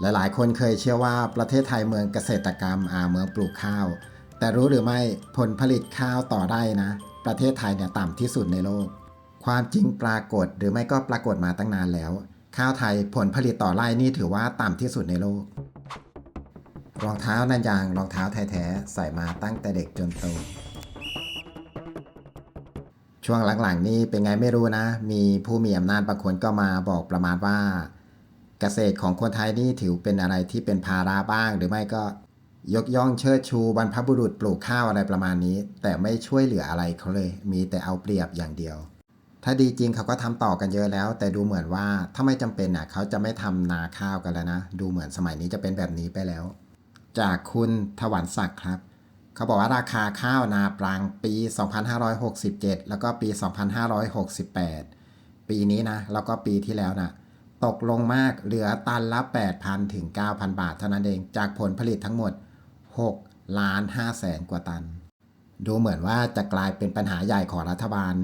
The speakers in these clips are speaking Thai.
หลายๆ คนเคยเชื่อว่าประเทศไทยเมืองเกษตรกรรมอาเมืองปลูกข้าว แต่รู้หรือไม่ผลผลิตข้าวต่อไร่นะ ประเทศไทยเนี่ยต่ำที่สุดในโลก ความจริงปรากฏหรือไม่ก็ปรากฏมาตั้งนานแล้ว ข้าวไทยผลผลิตต่อไร่นี่ถือว่าต่ำที่สุดในโลก รองเท้านันยางรองเท้าแท้ๆใส่มาตั้งแต่เด็กจนโตช่วงหลังๆนี่เป็นไงไม่รู้นะ มีผู้มีอำนาจบางคนก็มาบอกประมาณว่า กษตรของคนไทยนี่ถือเป็นอะไรที่เป็นภาระบ้าง หรือไม่ก็ยกย่องเชิดชูบรรพบุรุษปลูกข้าวอะไรประมาณนี้ แต่ไม่ช่วยเหลืออะไรเขาเลย มีแต่เอาเปรียบอย่างเดียว ถ้าดีจริงเขาก็ทำต่อกันเยอะแล้ว แต่ดูเหมือนว่าถ้าไม่จำเป็นน่ะเขาจะไม่ทำนาข้าวกันแล้วนะ ดูเหมือนสมัยนี้จะเป็นแบบนี้ไปแล้ว จากคุณถวันศักดิ์ครับ เขาบอกว่าราคาข้าวนาปรังปี 2567 แล้วก็ปี 2568 ปีนี้นะแล้วก็ปีที่แล้วนะ ตกลงมากเหลือตันละ 8,000 ถึง 9,000 บาทเท่านั้นเอง จากผลผลิตทั้งหมด 6 ล้าน5แสนกว่าตัน ดูเหมือนว่าจะกลายเป็นปัญหาใหญ่ของรัฐบาล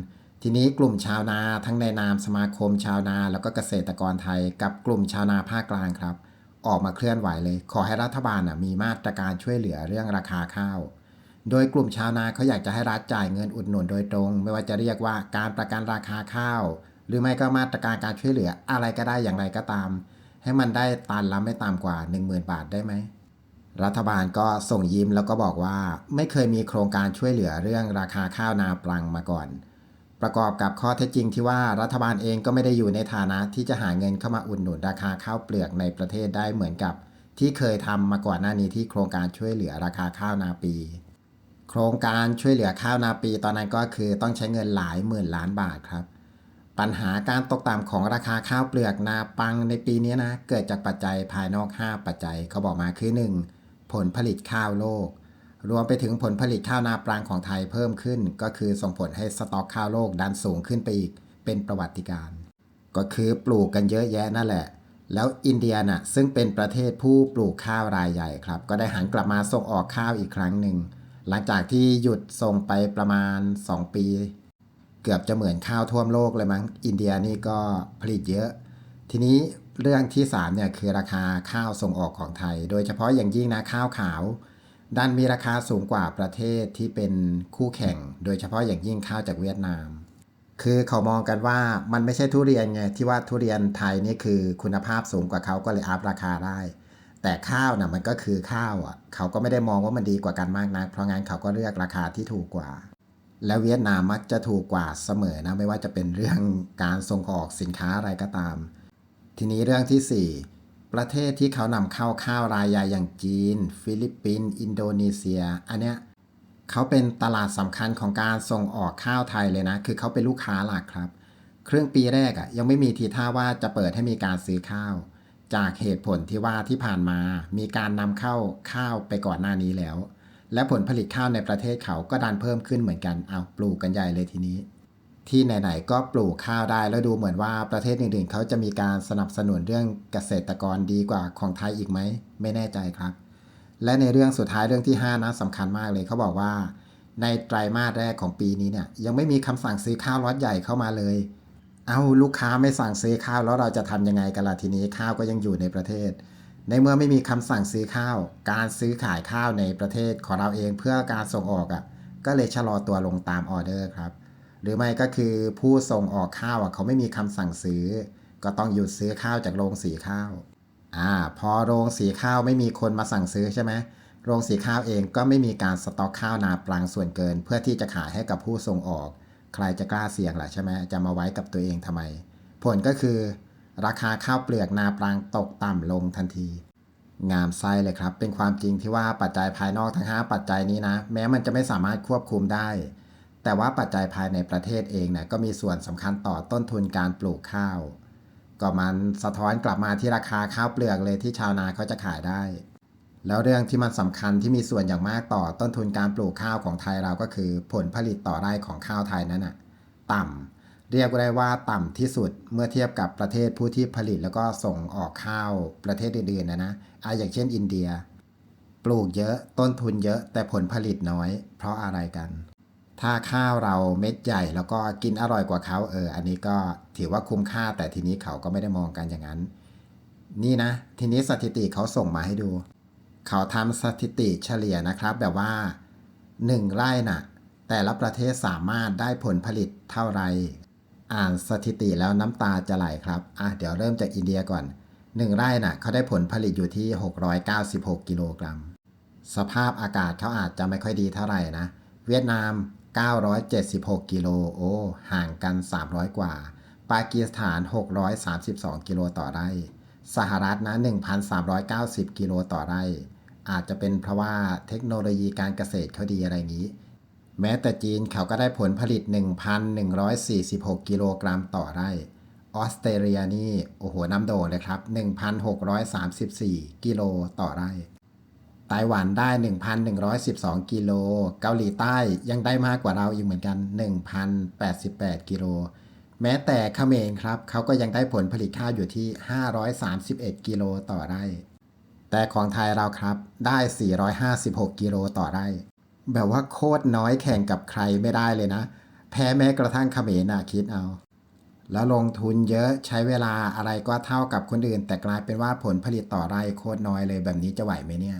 ทีนี้กลุ่มชาวนาทั้งในนามสมาคมชาวนา แล้วก็เกษตรกรไทย กับกลุ่มชาวนาภาคกลางครับ ออกมาเคลื่อนไหวเลย ขอให้รัฐบาลมีมาตรการช่วยเหลือเรื่องราคาข้าวโดยกลุ่มชาวนาเขาอยากจะให้รัฐจ่ายเงินอุดหนุนโดยตรง ไม่ว่าจะเรียกว่าการประกันราคาข้าว หรือไม่ก็มาตรการการช่วยเหลืออะไรก็ได้อย่างไรก็ตาม ให้มันได้ตันละไม่ต่ำกว่า 10,000 บาทได้ไหม รัฐบาลก็ส่งยิ้มแล้วก็บอกว่า ไม่เคยมีโครงการช่วยเหลือเรื่องราคาข้าวนาปลังมาก่อน ประกอบกับข้อเท็จจริงที่ว่ารัฐบาลเองก็ไม่ได้อยู่ในฐานะที่จะหาเงินเข้ามาอุดหนุนราคาข้าวเปลือกในประเทศได้เหมือนกับ ที่เคยทำมาก่อนหน้านี้ที่โครงการช่วยเหลือราคาข้าวนาปีโครงการช่วยเหลือข้าวนาปีตอนนั้นก็คือต้องใช้เงินหลายหมื่นล้านบาทครับ ปัญหาการตกต่ำของราคาข้าวเปลือกนาปังในปีนี้นะเกิดจากปัจจัยภายนอก 5 ปัจจัยเขาบอกมาคือ 1. ผลผลิตข้าวโลก รวมไปถึงผลผลิตข้าวนาปรังของไทยเพิ่มขึ้น ก็คือส่งผลให้สต็อกข้าวโลกดันสูงขึ้นไปอีกเป็นประวัติการ ก็คือปลูกกันเยอะแยะนั่นแหละ แล้วอินเดียน่ะซึ่งเป็นประเทศผู้ปลูกข้าวรายใหญ่ครับ ก็ได้หันกลับมาส่งออกข้าวอีกครั้งหนึ่งหลังจากที่หยุดส่งไปประมาณ 2 ปี เกือบจะเหมือนข้าวท่วมโลกเลยมั้ง อินเดียนี่ก็ผลิตเยอะ ทีนี้เรื่องที่3เนี่ยคือราคาข้าวส่งออกของไทย โดยเฉพาะอย่างยิ่งนะข้าวขาว ดันมีราคาสูงกว่าประเทศที่เป็นคู่แข่ง โดยเฉพาะอย่างยิ่งข้าวจากเวียดนาม คือเขามองกันว่ามันไม่ใช่ทุเรียนไงที่ว่าทุเรียนไทยนี่คือคุณภาพสูงกว่าเขาก็เลยอัพราคาได้ แต่ข้าวน่ะมันก็คือข้าวอะเขาก็ไม่ได้มองว่ามันดีกว่ากันมากนัก เพราะงั้นเขาก็เลือกราคาที่ถูกกว่า แล้วเวียดนามมักจะถูกกว่าเสมอนะไม่ว่าจะเป็นเรื่องการส่งออกสินค้าอะไรก็ตาม ทีนี้เรื่องที่ 4 ประเทศที่เขานำเข้าข้าวรายใหญ่อย่างจีน ฟิลิปปินส์อินโดนีเซีย อันเนี้ยเขาเป็นตลาดสำคัญของการส่งออกข้าวไทยเลยนะ คือเขาเป็นลูกค้าหลักครับ ครึ่งปีแรกอะ่ะยังไม่มีทีท่าว่าจะเปิดให้มีการซื้อข้าว จากเหตุผลที่ว่าที่ผ่านมามีการนำเข้าข้าวไปก่อนหน้านี้แล้ว และผลผลิตข้าวในประเทศเขาก็ดันเพิ่มขึ้นเหมือนกันเอาปลูกกันใหญ่เลยทีนี้ ที่ไหนๆก็ปลูกข้าวได้แล้วดูเหมือนว่าประเทศอื่นๆ เขาจะมีการสนับสนุนเรื่องเกษตรกรดีกว่าของไทยอีกไหมไม่แน่ใจครับ และในเรื่องสุดท้ายเรื่องที่ 5นะสำคัญมากเลยเขาบอกว่า ในไตรมาสแรกของปีนี้เนี่ยยังไม่มีคำสั่งซื้อข้าวล็อตใหญ่เข้ามาเลยเอาลูกค้าไม่สั่งซื้อข้าวแล้วเราจะทำยังไงกันล่ะทีนี้ข้าวก็ยังอยู่ในประเทศ ในเมื่อไม่มีคำสั่งซื้อข้าว การซื้อขายข้าวในประเทศของเราเองเพื่อการส่งออกอะ่ะก็เลยชะลอตัวลงตามออเดอร์ครับ หรือไม่ก็คือผู้ส่งออกข้าวอะเขาไม่มีคำสั่งซื้อ ก็ต้องหยุดซื้อข้าวจากโรงสีข้าวอ่าพอโรงสีข้าวไม่มีคนมาสั่งซื้อใช่ไหมโรงสีข้าวเองก็ไม่มีการสต็อกข้าวนาปลังส่วนเกิน เพื่อที่จะขายให้กับผู้ส่งออก ใครจะกล้าเสี่ยงล่ะใช่ไหมจะมาไว้กับตัวเองทำไม ผลก็คือ ราคาข้าวเปลือกนาปลังตกต่ำลงทันที งามไส้เลยครับ เป็นความจริงที่ว่าปัจจัยภายนอกทั้ง 5 ปัจจัยนี้นะ แม้มันจะไม่สามารถควบคุมได้ แต่ว่าปัจจัยภายในประเทศเองเนี่ยก็มีส่วนสำคัญต่อต้นทุนการปลูกข้าว ก็มันสะท้อนกลับมาที่ราคาข้าวเปลือกเลยที่ชาวนาเขาจะขายได้ แล้วเรื่องที่มันสำคัญที่มีส่วนอย่างมากต่อต้นทุนการปลูกข้าวของไทยเราก็คือ ผลผลิตต่อไร่ของข้าวไทยนั้นน่ะ ต่ำ เรียกได้ว่าต่ำที่สุดเมื่อเทียบกับประเทศผู้ที่ผลิตแล้วก็ส่งออกข้าวประเทศอื่นๆนะนะอาอย่างเช่นอินเดีย ปลูกเยอะต้นทุนเยอะแต่ผลผลิตน้อย เพราะอะไรกัน ถ้าข้าวเราเม็ดใหญ่แล้วก็กินอร่อยกว่าเขาเออ อันนี้ก็ถือว่าคุ้มค่าแต่ทีนี้เขาก็ไม่ได้มองกันอย่างนั้น นี่นะ ทีนี้สถิติเขาส่งมาให้ดู เขาทำสถิติเฉลี่ยนะครับ แบบว่า 1 ไร่น่ะแต่ละประเทศสามารถได้ผลผลิตเท่าไหร อ่านสถิติแล้วน้ำตาจะไหลครับอะเดี๋ยวเริ่มจากอินเดียก่อน 1 ไร่น่ะเขาได้ผลผลิตอยู่ที่ 696 กิโลกรัม สภาพอากาศเขาอาจจะไม่ค่อยดีเท่าไหร่นะ เวียดนาม 976 กิโลโอ้ห่างกัน 300 กว่า ปากีสถาน 632 กิโลต่อไร่ สหรัฐนะ 1,390 กิโลต่อไร่ อาจจะเป็นเพราะว่าเทคโนโลยีการเกษตรเขาดีอะไรงนี้ แม้แต่จีนเขาก็ได้ผลผลิต 1,146 กิโลกรัมต่อไร่ ออสเตรเลียนี่ โอ้โหน้ำโด่งเลยครับ 1,634 กิโลต่อไร่ ไต้หวันได้ 1,112 กิโล เกาหลีใต้ยังได้มากกว่าเราอีกเหมือนกัน 1,088 กิโล แม้แต่เขมรครับ เขาก็ยังได้ผลผลิตข้าวอยู่ที่ 531 กิโลต่อไร่ แต่ของไทยเราครับได้ 456 กิโลต่อไร่ แบบว่าโคตรน้อยแข่งกับใครไม่ได้เลยนะ แพ้แม้กระทั่งเขมรน่ะคิดเอา แล้วลงทุนเยอะใช้เวลาอะไรก็เท่ากับคนอื่น แต่กลายเป็นว่าผลผลิตต่อไร่โคตรน้อยเลยแบบนี้จะไหวไหมเนี่ย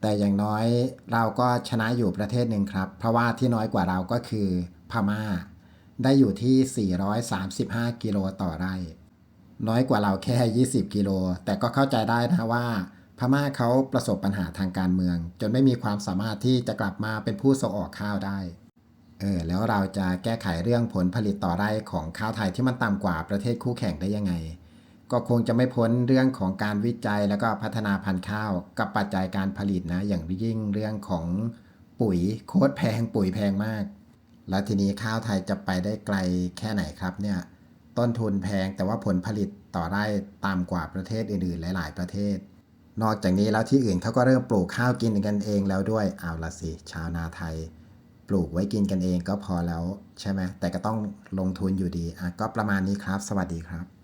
แต่อย่างน้อยเราก็ชนะอยู่ประเทศหนึ่งครับ เพราะว่าที่น้อยกว่าเราก็คือพม่า ได้อยู่ที่ 435 กิโลต่อไร่ น้อยกว่าเราแค่ 20 กิโล แต่ก็เข้าใจได้นะว่า พม่าเขาประสบปัญหาทางการเมือง จนไม่มีความสามารถที่จะกลับมาเป็นผู้ส่งออกข้าวได้เออแล้วเราจะแก้ไขเรื่องผลผลิตต่อไร่ของข้าวไทยที่มันต่ำกว่าประเทศคู่แข่งได้ยังไง ก็คงจะไม่พ้นเรื่องของการวิจัยแล้วก็พัฒนาพันธุ์ข้าวกับปัจจัยการผลิตนะ อย่างยิ่งเรื่องของปุ๋ยโคตรแพงปุ๋ยแพงมาก แล้วทีนี้ข้าวไทยจะไปได้ไกลแค่ไหนครับเนี่ยต้นทุนแพงแต่ว่าผลผลิตต่อไร่ต่ำกว่าประเทศอื่นๆ หลาย ๆ ประเทศ นอกจากนี้แล้วที่อื่นเขาก็เริ่มปลูกข้าวกินกันเองแล้วด้วยเอาละสิ ชาวนาไทย ปลูกไว้กินกันเองก็พอแล้วใช่ไหมแต่ก็ต้องลงทุนอยู่ดีอะก็ประมาณนี้ครับ สวัสดีครับ